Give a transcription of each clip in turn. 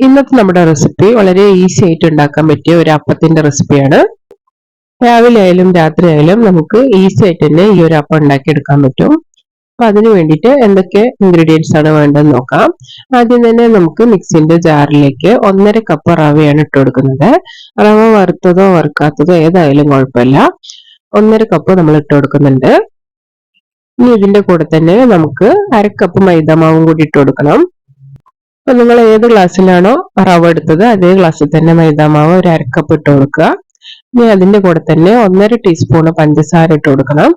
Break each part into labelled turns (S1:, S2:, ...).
S1: ഇന്നത്തെ നമ്മുടെ റെസിപ്പി വളരെ ഈസി ആയിട്ട് ഉണ്ടാക്കാൻ പറ്റിയ ഒരു അപ്പത്തിന്റെ റെസിപ്പിയാണ് രാവിലെ ആയാലും രാത്രി ആയാലും നമുക്ക് ഈസി ആയിട്ട് തന്നെ ഈ ഒരു അപ്പം ഉണ്ടാക്കി എടുക്കാൻ പറ്റും. അപ്പൊ അതിന് വേണ്ടിയിട്ട് എന്തൊക്കെ ഇൻഗ്രീഡിയൻസ് ആണ് വേണ്ടതെന്ന് നോക്കാം. ആദ്യം തന്നെ നമുക്ക് മിക്സിന്റെ ജാറിലേക്ക് ഒന്നര കപ്പ് റവയാണ് ഇട്ട് കൊടുക്കുന്നത്. റവ വറുത്തതോ വറുക്കാത്തതോ ഏതായാലും കുഴപ്പമില്ല. ഒന്നര കപ്പ് നമ്മൾ ഇട്ട് കൊടുക്കുന്നുണ്ട്. ഇനി ഇതിന്റെ കൂടെ തന്നെ നമുക്ക് അരക്കപ്പ് മൈദാമാവും കൂടി ഇട്ട് കൊടുക്കണം. അപ്പൊ നിങ്ങൾ ഏത് ഗ്ലാസ്സിലാണോ റവ എടുത്തത് അതേ ഗ്ലാസ്സിൽ തന്നെ മൈദാമാവ് ഒരു അരക്കപ്പ് ഇട്ട് കൊടുക്കുക. ഇനി അതിന്റെ കൂടെ തന്നെ ഒന്നര ടീസ്പൂണ് പഞ്ചസാര ഇട്ട് കൊടുക്കണം.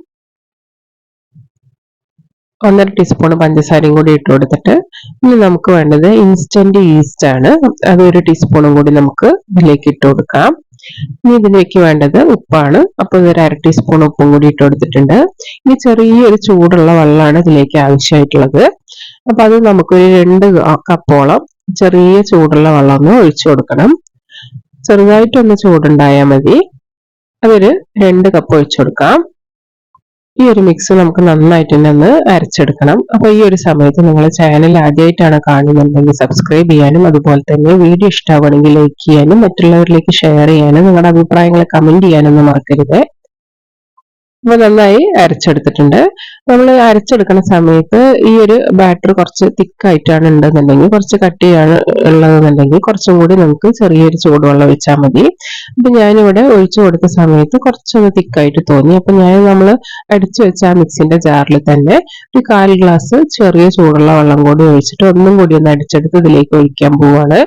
S1: ഒന്നര ടീസ്പൂൺ പഞ്ചസാരയും കൂടി ഇട്ട് കൊടുത്തിട്ട് ഇനി നമുക്ക് വേണ്ടത് ഇൻസ്റ്റന്റ് ഈസ്റ്റ് ആണ്. അത് ഒരു ടീസ്പൂണും കൂടി നമുക്ക് ഇതിലേക്ക് ഇട്ട് കൊടുക്കാം. ഇനി ഇതിലേക്ക് വേണ്ടത് ഉപ്പാണ്. അപ്പൊ ഇതൊരു അര ടീസ്പൂൺ ഉപ്പും കൂടി ഇട്ട് കൊടുത്തിട്ടുണ്ട്. ഇനി ചെറിയൊരു ചൂടുള്ള വെള്ളമാണ് ഇതിലേക്ക് ആവശ്യമായിട്ടുള്ളത്. അപ്പൊ അത് നമുക്കൊരു രണ്ട് കപ്പോളം ചെറിയ ചൂടുള്ള വെള്ളം ഒന്ന് ഒഴിച്ചു കൊടുക്കണം. ചെറുതായിട്ടൊന്ന് ചൂടുണ്ടായാൽ മതി. അതൊരു രണ്ട് കപ്പ് ഒഴിച്ചു കൊടുക്കാം. ഈ ഒരു മിക്സ് നമുക്ക് നന്നായിട്ട് തന്നെ ഒന്ന് അരച്ചെടുക്കണം. അപ്പൊ ഈ ഒരു സമയത്ത് നിങ്ങൾ ചാനൽ ആദ്യമായിട്ടാണ് കാണുന്നുണ്ടെങ്കിൽ സബ്സ്ക്രൈബ് ചെയ്യാനും അതുപോലെ തന്നെ വീഡിയോ ഇഷ്ടമാണെങ്കിൽ ലൈക്ക് ചെയ്യാനും മറ്റുള്ളവരിലേക്ക് ഷെയർ ചെയ്യാനും നിങ്ങളുടെ അഭിപ്രായങ്ങൾ കമന്റ് ചെയ്യാനൊന്നും മറക്കരുത്. അപ്പൊ നന്നായി അരച്ചെടുത്തിട്ടുണ്ട്. നമ്മൾ അരച്ചെടുക്കുന്ന സമയത്ത് ഈ ഒരു ബാറ്റർ കുറച്ച് തിക്കായിട്ടാണ് ഉണ്ടെന്നുണ്ടെങ്കിൽ കുറച്ച് കട്ടിയാണ് ഉള്ളതെന്നുണ്ടെങ്കിൽ കുറച്ചും കൂടി നമുക്ക് ചെറിയൊരു ചൂടുവെള്ളം വെച്ചാൽ മതി. അപ്പൊ ഞാനിവിടെ ഒഴിച്ചു കൊടുത്ത സമയത്ത് കുറച്ചൊന്ന് തിക്കായിട്ട് തോന്നി. അപ്പൊ ഞാൻ നമ്മൾ അടിച്ചു വെച്ച ആ മിക്സിന്റെ ജാറിൽ തന്നെ ഒരു കാൽ ഗ്ലാസ് ചെറിയ ചൂടുള്ള വെള്ളം കൂടി ഒഴിച്ചിട്ട് ഒന്നും കൂടി ഒന്ന് അടിച്ചെടുത്ത് ഇതിലേക്ക് ഒഴിക്കാൻ പോവാണ്.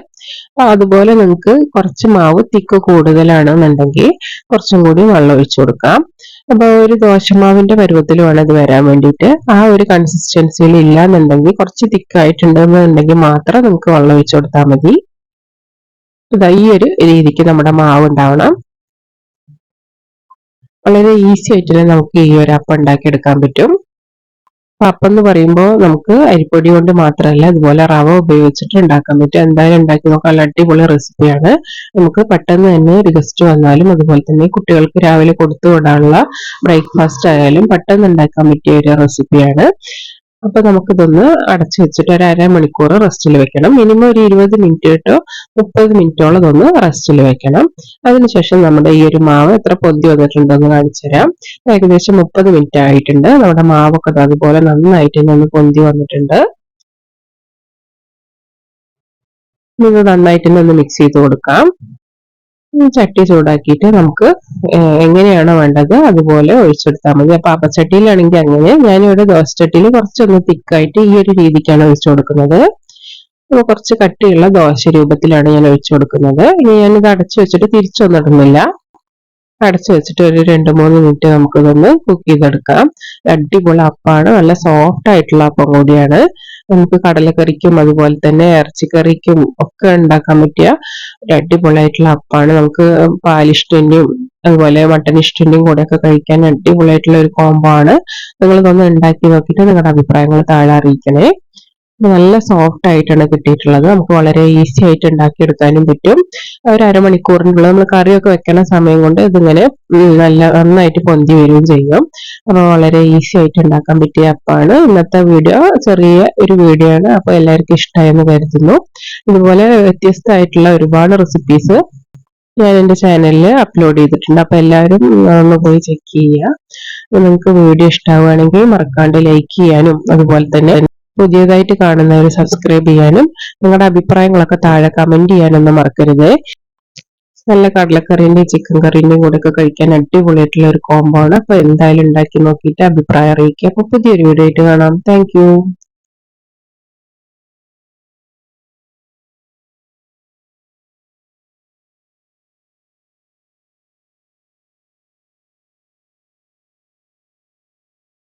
S1: അതുപോലെ നമുക്ക് കുറച്ച് മാവ് തിക്ക് കൂടുതലാണെന്നുണ്ടെങ്കിൽ കുറച്ചും കൂടി വെള്ളം ഒഴിച്ചു കൊടുക്കാം. അപ്പൊ ഒരു ദോശമാവിന്റെ പരുവത്തിൽ വേണം ഇത് വരാൻ വേണ്ടിയിട്ട് ആ ഒരു കൺസിസ്റ്റൻസിയിൽ ഇല്ലാന്നുണ്ടെങ്കിൽ കുറച്ച് തിക്കായിട്ടുണ്ടെന്നുണ്ടെങ്കിൽ മാത്രം നമുക്ക് വെള്ളം ഒഴിച്ചു കൊടുത്താൽ മതി. ഈ ഒരു രീതിക്ക് നമ്മുടെ മാവ് ഉണ്ടാവണം. വളരെ ഈസി ആയിട്ട് നമുക്ക് ഈ ഒരു അപ്പം ഉണ്ടാക്കിയെടുക്കാൻ പറ്റും. അപ്പം എന്ന് പറയുമ്പോൾ നമുക്ക് അരിപ്പൊടി കൊണ്ട് മാത്രമല്ല ഇതുപോലെ റവ ഉപയോഗിച്ചിട്ട് ഉണ്ടാക്കാൻ പറ്റും. എന്തായാലും ഉണ്ടാക്കി നല്ല അടിപൊളി റെസിപ്പിയാണ് നമുക്ക് പെട്ടെന്ന് തന്നെ ഒരു ഗസ്റ്റ് വന്നാലും അതുപോലെ തന്നെ കുട്ടികൾക്ക് രാവിലെ കൊടുത്തു വിടാനുള്ള ബ്രേക്ക്ഫാസ്റ്റ് ആയാലും പെട്ടെന്ന് ഉണ്ടാക്കാൻ പറ്റിയ ഒരു റെസിപ്പിയാണ് അപ്പൊ നമുക്കിതൊന്ന് അടച്ചു വെച്ചിട്ട് ഒരു അരമണിക്കൂർ റെസ്റ്റിൽ വെക്കണം. മിനിമം ഒരു ഇരുപത് മിനിറ്റ് കേട്ടോ മുപ്പത് മിനിറ്റോളം ഇതൊന്ന് റെസ്റ്റിൽ വെക്കണം. അതിനുശേഷം നമ്മുടെ ഈ ഒരു മാവ് എത്ര പൊന്തി വന്നിട്ടുണ്ടെന്ന് കാണിച്ചു തരാം. ഏകദേശം മുപ്പത് മിനിറ്റ് ആയിട്ടുണ്ട്. നമ്മുടെ മാവൊക്കെ അതുപോലെ നന്നായിട്ട് ഒന്ന് പൊന്തി വന്നിട്ടുണ്ട്. നിങ്ങൾ നന്നായിട്ട് ഒന്ന് മിക്സ് ചെയ്ത് കൊടുക്കാം. ചട്ടി ചൂടാക്കിയിട്ട് നമുക്ക് എങ്ങനെയാണോ വേണ്ടത് അതുപോലെ ഒഴിച്ചെടുത്താൽ മതി. അപ്പൊ അപ്പച്ചട്ടിയിലാണെങ്കിൽ അങ്ങനെ ഞാനിവിടെ ദോശച്ചട്ടിയിൽ കുറച്ചൊന്ന് തിക്കായിട്ട് ഈ ഒരു രീതിക്കാണ് ഒഴിച്ചു കൊടുക്കുന്നത്. കുറച്ച് കട്ടിയുള്ള ദോശ രൂപത്തിലാണ് ഞാൻ ഒഴിച്ചു കൊടുക്കുന്നത്. ഇനി ഞാനിത് അടച്ചു വെച്ചിട്ട് തിരിച്ചൊന്നിടുന്നില്ല അടച്ചു വെച്ചിട്ട് ഒരു രണ്ട് മൂന്ന് മിനിറ്റ് നമുക്കിതൊന്ന് കുക്ക് ചെയ്തെടുക്കാം. അടിപൊളി അപ്പാണ്. നല്ല സോഫ്റ്റ് ആയിട്ടുള്ള അപ്പം കൂടിയാണ്. നമുക്ക് കടലക്കറിക്കും അതുപോലെ തന്നെ ഇറച്ചിക്കറിക്കും ഒക്കെ ഉണ്ടാക്കാൻ പറ്റിയ ഒരു അടിപൊളിയായിട്ടുള്ള അപ്പാണ്. നമുക്ക് പാലിഷ്ടന്റെയും അതുപോലെ മട്ടൻ ഇഷ്ടന്റെയും കൂടെ ഒക്കെ കഴിക്കാൻ അടിപൊളിയായിട്ടുള്ള ഒരു കോംബോ ആണ്. നിങ്ങൾ ഇതൊന്ന് ഉണ്ടാക്കി നോക്കിയിട്ട് നിങ്ങളുടെ അഭിപ്രായങ്ങൾ താഴെ അറിയിക്കണേ. നല്ല സോഫ്റ്റ് ആയിട്ടാണ് കിട്ടിയിട്ടുള്ളത്. നമുക്ക് വളരെ ഈസി ആയിട്ട് ഉണ്ടാക്കിയെടുക്കാനും പറ്റും. ഒരു അരമണിക്കൂറിനുള്ള നമ്മൾ കറിയൊക്കെ വെക്കണ സമയം കൊണ്ട് ഇതിങ്ങനെ നല്ല നന്നായിട്ട് പൊന്തി വരികയും ചെയ്യും. അപ്പോൾ വളരെ ഈസി ആയിട്ട് ഉണ്ടാക്കാൻ പറ്റിയ അപ്പാണ് ഇന്നത്തെ വീഡിയോ ചെറിയ ഒരു വീഡിയോ ആണ്. അപ്പോൾ എല്ലാവർക്കും ഇഷ്ടമായെന്ന് കരുതുന്നു. ഇതുപോലെ വ്യത്യസ്തമായിട്ടുള്ള ഒരുപാട് റെസിപ്പീസ് ഞാൻ എന്റെ ചാനലിൽ അപ്ലോഡ് ചെയ്തിട്ടുണ്ട്. അപ്പോൾ എല്ലാവരും ഒന്ന് പോയി ചെക്ക് ചെയ്യുക. നിങ്ങൾക്ക് വീഡിയോ ഇഷ്ടമാവുകയാണെങ്കിൽ മറക്കാണ്ട് ലൈക്ക് ചെയ്യാനും അതുപോലെ തന്നെ പുതിയതായിട്ട് കാണുന്നവർ സബ്സ്ക്രൈബ് ചെയ്യാനും നിങ്ങളുടെ അഭിപ്രായങ്ങളൊക്കെ താഴെ കമന്റ് ചെയ്യാനൊന്നും മറക്കരുത്. നല്ല കടലക്കറിന്റെയും ചിക്കൻ കറിന്റെയും കൂടെ ഒക്കെ കഴിക്കാൻ അടിപൊളിയായിട്ടുള്ള ഒരു കോംബോ ആണ്. അപ്പൊ എന്തായാലും ഉണ്ടാക്കി നോക്കിയിട്ട് അഭിപ്രായം അറിയിക്കുക. അപ്പൊ പുതിയൊരു വീഡിയോ ആയിട്ട് കാണാം. താങ്ക്